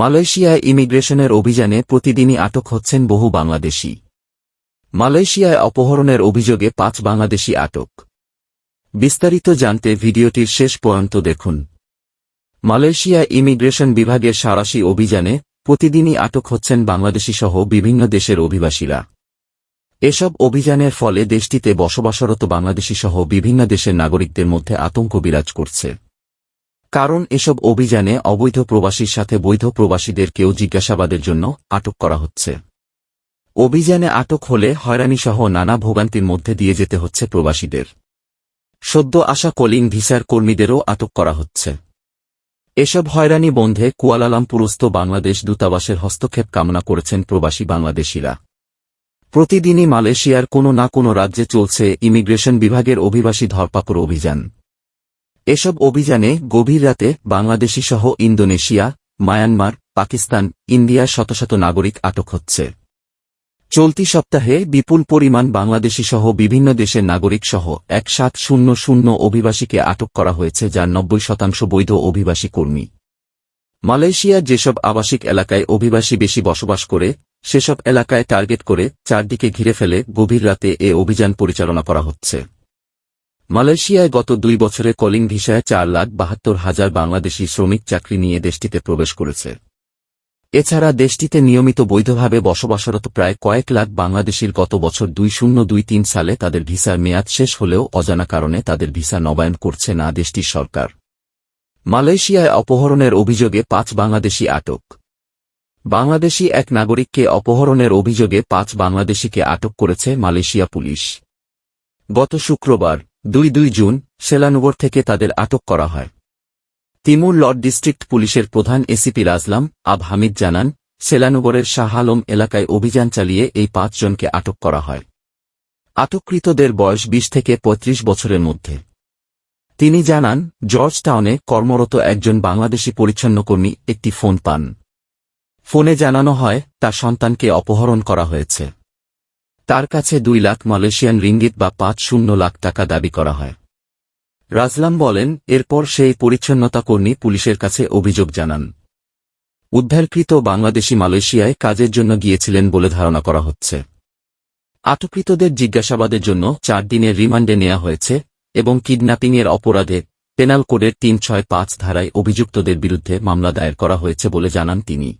মালয়েশিয়ায় ইমিগ্রেশনের অভিযানে প্রতিদিনই আটক হচ্ছেন বহু বাংলাদেশি। মালয়েশিয়ায় অপহরণের অভিযোগে পাঁচ বাংলাদেশি আটক। বিস্তারিত জানতে ভিডিওটির শেষ পর্যন্ত দেখুন। মালয়েশিয়ায় ইমিগ্রেশন বিভাগের সারাশি অভিযানে প্রতিদিনই আটক হচ্ছেন বাংলাদেশি সহ বিভিন্ন দেশের অভিবাসীরা। এসব অভিযানের ফলে দেশটিতে বসবাসরত বাংলাদেশি সহ বিভিন্ন দেশের নাগরিকদের মধ্যে আতঙ্ক বিরাজ করছে। কারণ এসব অভিযানে অবৈধ প্রবাসীর সাথে বৈধ প্রবাসীদেরকেও জিজ্ঞাসাবাদের জন্য আটক করা হচ্ছে। অভিযানে আটক হলে হয়রানিসহ নানা ভোগান্তির মধ্যে দিয়ে যেতে হচ্ছে প্রবাসীদের। সদ্য আসা কলিং ভিসার কর্মীদেরও আটক করা হচ্ছে। এসব হয়রানি বন্ধে কুয়ালালামপুরস্থ বাংলাদেশ দূতাবাসের হস্তক্ষেপ কামনা করেছেন প্রবাসী বাংলাদেশিরা। প্রতিদিনই মালয়েশিয়ার কোনো না কোনো রাজ্যে চলছে ইমিগ্রেশন বিভাগের অভিবাসী ধরপাকড় অভিযান। এসব অভিযানে গভীর রাতে বাংলাদেশি সহ ইন্দোনেশিয়া, মায়ানমার, পাকিস্তান ইন্ডিয়ার শত শত নাগরিক আটক হচ্ছে। চলতি সপ্তাহে বিপুল পরিমাণ বাংলাদেশি সহ বিভিন্ন দেশের নাগরিক সহ এক সাত শূন্য শূন্য অভিবাসীকে আটক করা হয়েছে যার নব্বই শতাংশ বৈধ অভিবাসী কর্মী। মালয়েশিয়ার যেসব আবাসিক এলাকায় অভিবাসী বেশি বসবাস করে, সেসব এলাকায় টার্গেট করে চারদিকে ঘিরে ফেলে গভীর রাতে এ অভিযান পরিচালনা করা হচ্ছে। মালয়েশিয়ায় গত দুই বছরে কলিং ভিসায় চার লাখ বাহাত্তর হাজার বাংলাদেশি শ্রমিক চাকরি নিয়ে দেশটিতে প্রবেশ করেছে। এছাড়া দেশটিতে নিয়মিত বৈধভাবে বসবাসরত প্রায় কয়েক লাখ বাংলাদেশির গত বছর দুই শূন্য দুই তিন সালে তাদের ভিসার মেয়াদ শেষ হলেও অজানা কারণে তাদের ভিসা নবায়ন করছে না দেশটির সরকার। মালয়েশিয়ায় অপহরণের অভিযোগে পাঁচ বাংলাদেশি আটক। বাংলাদেশি এক নাগরিককে অপহরণের অভিযোগে পাঁচ বাংলাদেশিকে আটক করেছে মালয়েশিয়া পুলিশ। গত শুক্রবার দুই দুই জুন সেলানুগর থেকে তাদের আটক করা হয়। তিমুর লর্ড ডিস্ট্রিক্ট পুলিশের প্রধান এসিপি রাজলাম আব হামিদ জানান সেলানুগরের শাহ আলম এলাকায় অভিযান চালিয়ে এই পাঁচজনকে আটক করা হয়। আটককৃতদের বয়স বিশ থেকে ৩৫ বছরের মধ্যে। তিনি জানান, জর্জ টাউনে কর্মরত একজন বাংলাদেশি পরিচ্ছন্নকর্মী একটি ফোন পান। ফোনে জানানো হয়, তার সন্তানকে অপহরণ করা হয়েছে। তার কাছে দুই লাখ মালয়েশিয়ান রিঙ্গিত বা পাঁচ শূন্য লাখ টাকা দাবি করা হয়। রাজলাম বলেন, এরপর সেই পরিচ্ছন্নতা কর্মী পুলিশের কাছে অভিযোগ জানান। উদ্ধারকৃত বাংলাদেশি মালয়েশিয়ায় কাজের জন্য গিয়েছিলেন বলে ধারণা করা হচ্ছে। আটককৃতদের জিজ্ঞাসাবাদের জন্য চার দিনের রিমান্ডে নেওয়া হয়েছে এবং কিডন্যাপিংয়ের অপরাধে পেনাল কোডের তিন ছয় পাঁচ ধারায় অভিযুক্তদের বিরুদ্ধে মামলা দায়ের করা হয়েছে বলে জানান তিনি।